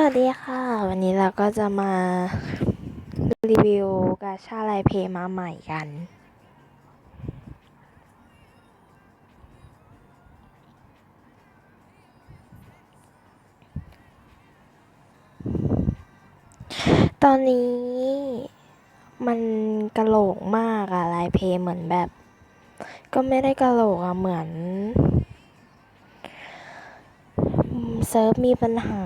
วัสดีค่ะ วันนี้เราก็จะมารีวิวกาชาไลเพย์มาใหม่กัน ตอนนี้มันกระโหลกมากอะไลเพย์เหมือนแบบ ก็ไม่ได้กระโหลกอะเหมือนเซิร์ฟมีปัญหา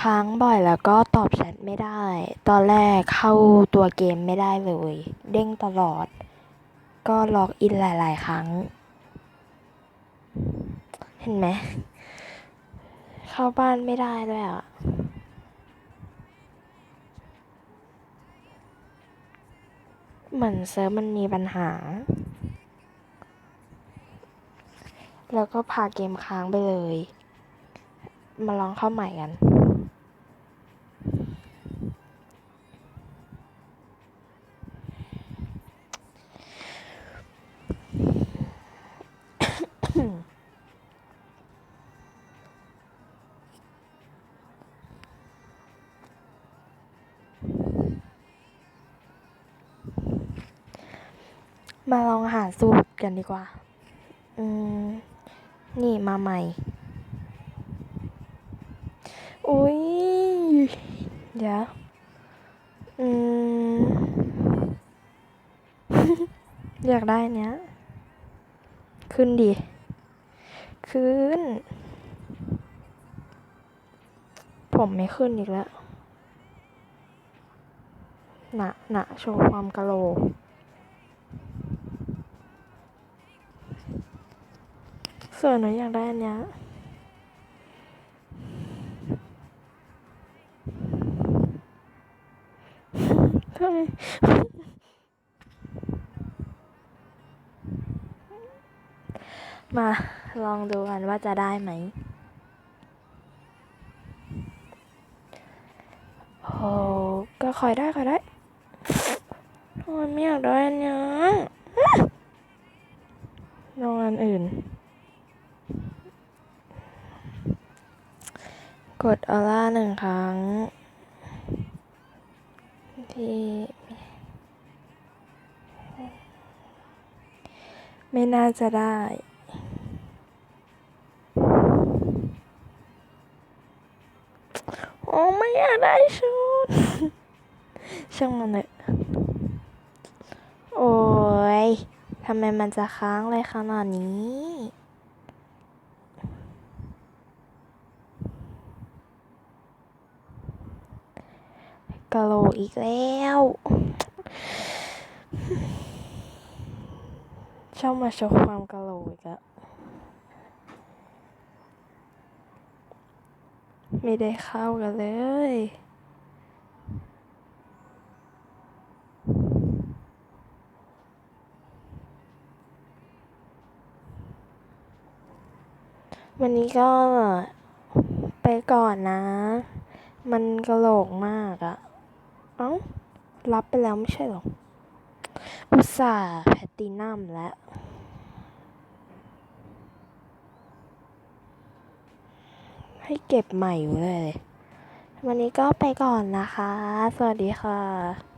ค้างบ่อยแล้วก็ตอบแชทไม่ได้ ตอนแรกเข้าตัวเกมไม่ได้เลย เด้งตลอด ก็ล็อกอินหลาย ๆ ครั้ง เห็นไหม เข้าบ้านไม่ได้ด้วยอะเหมือนเซิร์ฟมันมีปัญหา แล้วก็พาเกมค้างไปเลย มาลองเข้าใหม่กัน มาลองหาสูตรกันดีกว่า อืม นี่มาใหม่ อุ้ย เดี๋ยว อืม อยากได้เนี้ย ขึ้นดิ ขึ้น ผมไม่ขึ้นอีกแล้ว หนะหนะโชว์ความกะโหลก ส่วนหนูอยากได้อันเนี้ยทำไมมาลองดูกันว่าจะได้ไหมโอ้ก็คอยได้คอยได้โอ้ยไม่อยากได้อันเนี้ย ลองอันอื่น กดออร่าหนึ่งครั้ง ที่ไม่น่าจะได้โอ้ไม่อยากได้ชุด ช่างมันเลยโอ้ย ทำไมมันจะค้างเลยขนาดนี้กะโหลกอีกแล้ว ชอบมาโชว์ความกะโหลกอีกแล้วไม่ได้เข้ากันเลย วันนี้ก็ไปก่อนนะ มันกระโหลกมากอะเอ้า รับไปแล้วไม่ใช่หรอ อุตส่าห์แพตตินัมแล้วให้เก็บใหม่อยู่เลย วันนี้ก็ไปก่อนนะคะ สวัสดีค่ะ